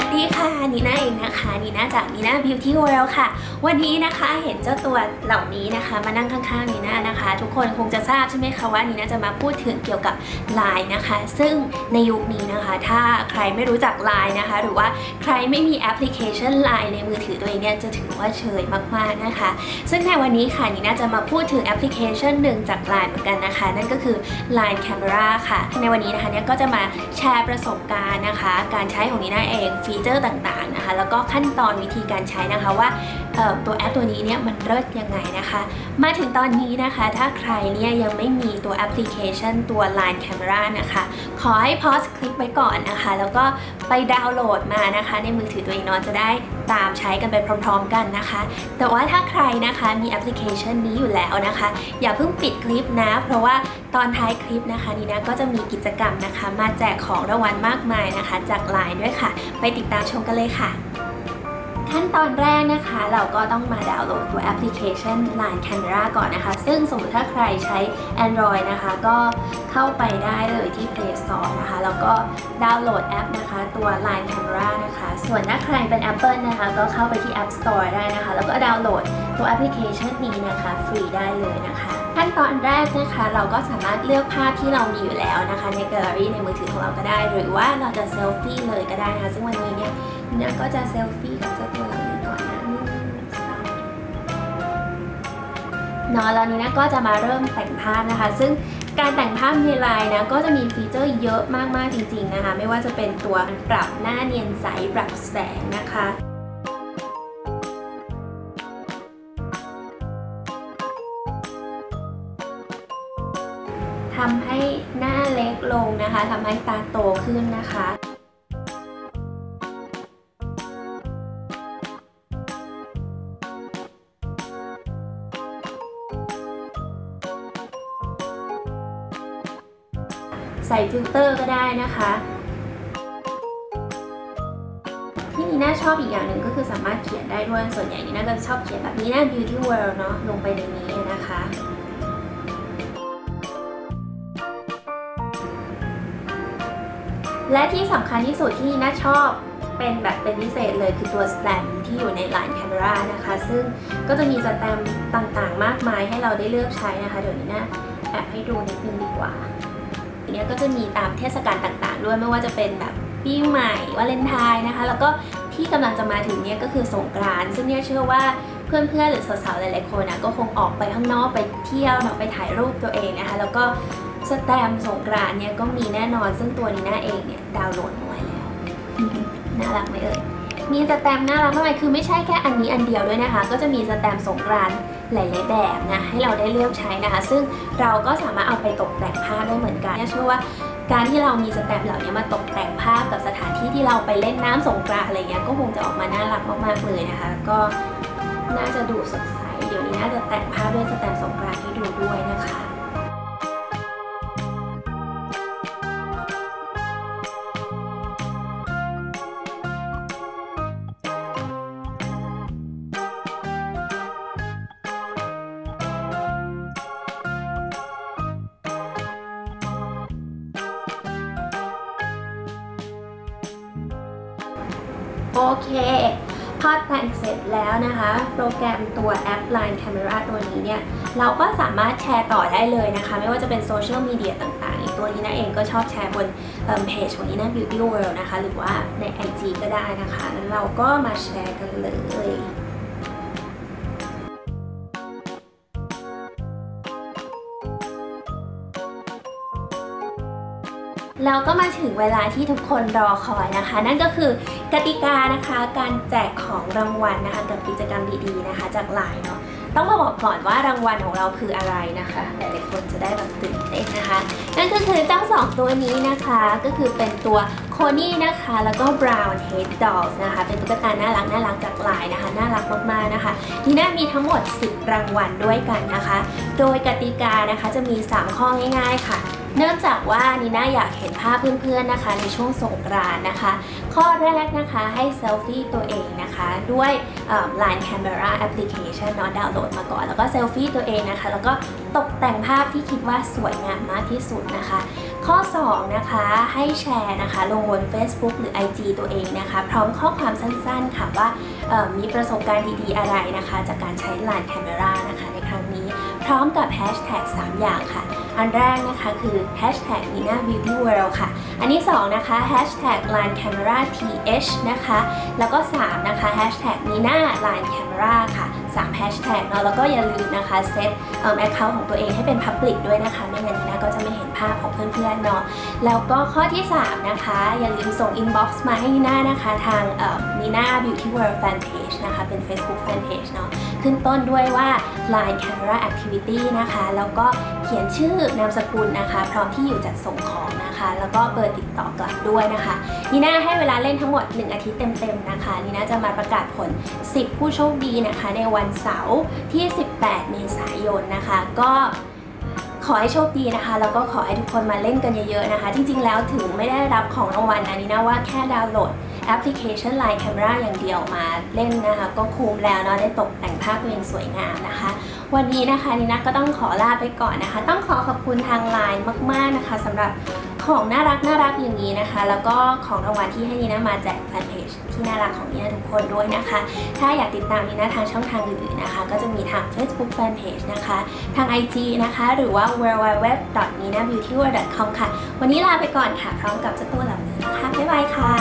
วัสดีค่ะนีน่าีน่าจากนีน่า Beauty World ค่ะ วันนี้นะคะเห็นเจ้าตัวเหล่านี้นะคะ มานั่งข้างๆนีน่านะคะ ทุกคนคงจะทราบใช่ไหมคะว่านีน่าจะมาพูดถึงเกี่ยวกับ Line นะคะ ซึ่งในยุคนี้นะคะ ถ้าใครไม่รู้จัก Line นะคะ หรือว่าใครไม่มีแอปพลิเคชัน Line ในมือถือตัวเองเนี่ยจะถือว่าเชยมากๆนะคะ ซึ่งในวันนี้ค่ะนีน่าจะมาพูดถึงแอปพลิเคชันหนึ่งจาก Line เหมือนกันนะคะ นั่นก็คือ Line Camera ค่ะ ในวันนี้นะคะเนี่ยก็จะมาแชร์ประสบการณ์นะคะ การใช้ของนีน่าเองฟีเจอร์ต่างๆนะคะ แล้วก็ขั้นตอนวิธีการใช้นะคะว่าตัวแอปตัวนี้เนี่ยมันเลิศยังไงนะคะ มาถึงตอนนี้นะคะ ถ้าใครเนี่ยยังไม่มีตัวแอปพลิเคชันตัว Line Camera นะคะ ขอให้พอสคลิปไว้ก่อนนะคะ แล้วก็ไปดาวน์โหลดมานะคะ ในมือถือตัวเองเนาะจะได้ตามใช้กันไปพร้อมๆกันนะคะ แต่ว่าถ้าใครนะคะมีแอปพลิเคชันนี้อยู่แล้วนะคะ อย่าเพิ่งปิดคลิปนะ เพราะว่าตอนท้ายคลิปนะคะนีนะก็จะมีกิจกรรมนะคะ มาแจกของรางวัลมากมายนะคะ จาก Line ด้วยค่ะ ไปติดตามชมกันเลยค่ะ ขั้นตอนแรกนะคะ เราก็ต้องมาดาวน์โหลดตัวแอปพลิเคชัน Line Camera ก่อนนะคะ ซึ่งสมมติถ้าใครใช้ Android นะคะ ก็เข้าไปได้เลยที่ Play Store นะคะ แล้วก็ดาวน์โหลดแอปนะคะ ตัว Line Camera นะคะ ส่วนถ้าใครเป็น Apple นะคะ ก็เข้าไปที่ App Store ได้นะคะ แล้วก็ดาวน์โหลดตัวแอปพลิเคชันนี้นะคะ ฟรีได้เลยนะคะ ขั้นตอนแรกนะคะเราก็สามารถเลือกภาพที่เรามีอยู่แล้วนะคะ ในแกลเลอรี่ในมือถือของเราก็ได้ หรือว่าเราจะเซลฟี่เลยก็ได้นะคะซึ่งวันนี้เนี่ยเนี่ยก็จะเซลฟี่กับเจ้าตัวนี้ก่อนนะเนาะแล้วนี้นะก็จะมาเริ่มแต่งภาพนะคะ ซึ่งการแต่งภาพในไลน์นะก็จะมีฟีเจอร์เยอะมากๆจริง ๆนะคะ ไม่ว่าจะเป็นตัวปรับหน้าเนียนใสปรับแสงนะคะ ทำให้หน้าเล็กลงนะคะทำให้ตาโตขึ้นนะคะใส่ฟิลเตอร์ก็ได้นะคะ ที่นีน่าชอบอีกอย่างหนึ่งก็คือสามารถเขียนได้ด้วยส่วนใหญ่นีน่าก็จะชอบเขียนแบบนี้นะ beauty world เนาะลงไปในนี้นะคะ และที่สำคัญที่สุดที่น่าชอบเป็นแบบเป็นพิเศษเลยคือตัวสแตมที่อยู่ใน Line Camera นะคะ ซึ่งก็จะมีสแตมต่างๆ มากมายให้เราได้เลือกใช้นะคะ เดี๋ยวนี้นะแอบให้ดูนิดนึงดีกว่าเนี้ยก็จะมีตามเทศกาลต่างๆ ด้วยไม่ว่าจะเป็นแบบปีใหม่วาเลนไทน์นะคะ แล้วก็ที่กำลังจะมาถึงเนี้ยก็คือสงกรานต์ซึ่งเนี่ยเชื่อว่าเพื่อนๆหรือสาวๆหลายๆคนนะก็คงออกไปข้างนอกไปเที่ยวเนาะไปถ่ายรูปตัวเองนะคะ แล้วก็ สแตมสงกรานเนี่ยก็มีแน่นอนซึ่งตัวนี้หน้าเองเนี่ยดาวน์โหลดมาไว้แล้วน่ารักไหมเอ่ยมีสแตมน่ารักมากคือไม่ใช่แค่อันนี้อันเดียวด้วยนะคะ ก็จะมีสแตมสงกรานหลายๆแบบนะให้เราได้เลือกใช้นะคะ ซึ่งเราก็สามารถเอาไปตกแต่งภาพได้เหมือนกันเชื่อว่าการที่เรามีสแตมเหล่านี้มาตกแต่งภาพกับสถานที่ที่เราไปเล่นน้ำสงกรานอะไรเงี้ยก็คงจะออกมาน่ารักมากๆเลยนะคะ ก็น่าจะดูสดใสเดี๋ยวนี้น่าจะแต่งภาพด้วยสแตมสงกรานให้ดูด้วยนะคะ โอเคพอแต่งเสร็จแล้วนะคะ โปรแกรมตัวแอป Line Camera ตัวนี้เนี่ย เราก็สามารถแชร์ต่อได้เลยนะคะ ไม่ว่าจะเป็นโซเชียลมีเดียต่างๆอย่างตัวนี้นะเองก็ชอบแชร์บนเพจของนี้นะ Beauty World นะคะ หรือว่าใน IG ก็ได้นะคะ แล้วเราก็มาแชร์กันเลย เราก็มาถึงเวลาที่ทุกคนรอคอยนะคะ นั่นก็คือกติกานะคะการแจกของรางวัลนะคะกับกิจกรรมดีๆนะคะ จากไลน์เนาะต้องมาบอกก่อนว่ารางวัลของเราคืออะไรนะคะหลายๆคนจะได้แบบตื่นเต้นนะคะ นั่นก็คือเจ้าสองตัวนี้นะคะก็คือเป็นตัวโคนี่นะคะ แล้วก็ Brown Head Dolls นะคะ เป็นตุ๊กตาน่ารักน่ารักจากหลายนะคะ น่ารักมากๆนะคะนี่น่ามีทั้งหมด 10 รางวัลด้วยกันนะคะ โดยกติกานะคะจะมี 3 ข้อง่ายๆค่ะ เนื่องจากว่านีน่าอยากเห็นภาพเพื่อนๆนะคะ ในช่วงสงกรานนะคะ ข้อแรกนะคะให้เซลฟี่ตัวเองนะคะ ด้วย Line Camera Application นาะดาวน์โหลดมาก่อน แล้วก็เซลฟี่ตัวเองนะคะ แล้วก็ตกแต่งภาพที่คิดว่าสวยงามมากที่สุดนะคะข้อข้อ 2 นะคะให้แชร์นะคะ ลงบน Facebook หรือ IG ตัวเองนะคะ พร้อมข้อความสั้นๆค่ะว่ามีประสบการณ์ดีๆอะไรนะคะ จากการใช้ Line Camera นะคะในครั้งนี้ พร้อมกับแฮชแท็ก3อย่างค่ะ อันแรกนะคะคือ hashtag Nina Beauty World ค่ะ อันที่2นะคะ hashtag Line Camera TH นะคะ แล้วก็ 3 นะคะ hashtag Nina Line Camera ค่ะ 3 hashtag เนาะแล้วก็อย่าลืมนะคะเซตเอ่อ account ของตัวเองให้เป็น public ด้วยนะคะไม่งั้นนีน่าก็จะไม่เห็นภาพของเพื่อนๆเนาะแล้วก็ข้อที่ 3 นะคะ อย่าลืมส่ง inbox มาให้นีน่านะคะทางนีน่า beauty world fan page นะคะเป็น Facebook fan page เนาะขึ้นต้นด้วยว่า line camera activity นะคะ แล้วก็เขียนชื่อนามสกุลนะคะ พร้อมที่อยู่จัดส่งของนะคะ แล้วก็เบอร์ติดต่อกลับด้วยนะคะนีน่าให้เวลาเล่นทั้งหมด 1 อาทิตย์เต็มๆนะคะนีน่าจะมาประกาศผล 10 ผู้โชคดีนะคะในวันเสาร์ที่ 18 เมษายนนะคะ ก็ขอให้โชคดีนะคะ แล้วก็ขอให้ทุกคนมาเล่นกันเยอะๆนะคะ จริงๆ แล้วถึงไม่ได้รับของรางวัลนะนี่นะว่าแค่ดาวน์โหลดแอปพลิเคชัน Line Camera อย่างเดียวมาเล่นนะคะ ก็คุ้มแล้วเนาะได้ตกแต่งภาพตัวเองสวยงามนะคะ วันนี้นะคะนี่นะก็ต้องขอลาไปก่อนนะคะ ต้องขอขอบคุณทาง Line มากๆนะคะสำหรับ ของน่ารักน่ารักอย่างนี้นะคะ แล้วก็ของรางวัลที่ให้นีน่ามาแจกแฟนเพจที่น่ารักของนีน่าทุกคนด้วยนะคะ ถ้าอยากติดตามนีน่าทางช่องทางอื่นๆนะคะ ก็จะมีทาง Facebook Fanpage นะคะ ทาง IG นะคะ หรือว่า www.ninabeautyworld.com ค่ะ วันนี้ลาไปก่อนค่ะ พร้อมกับเจ้าตัวเหล่านี้นะคะ บ๊ายบายค่ะ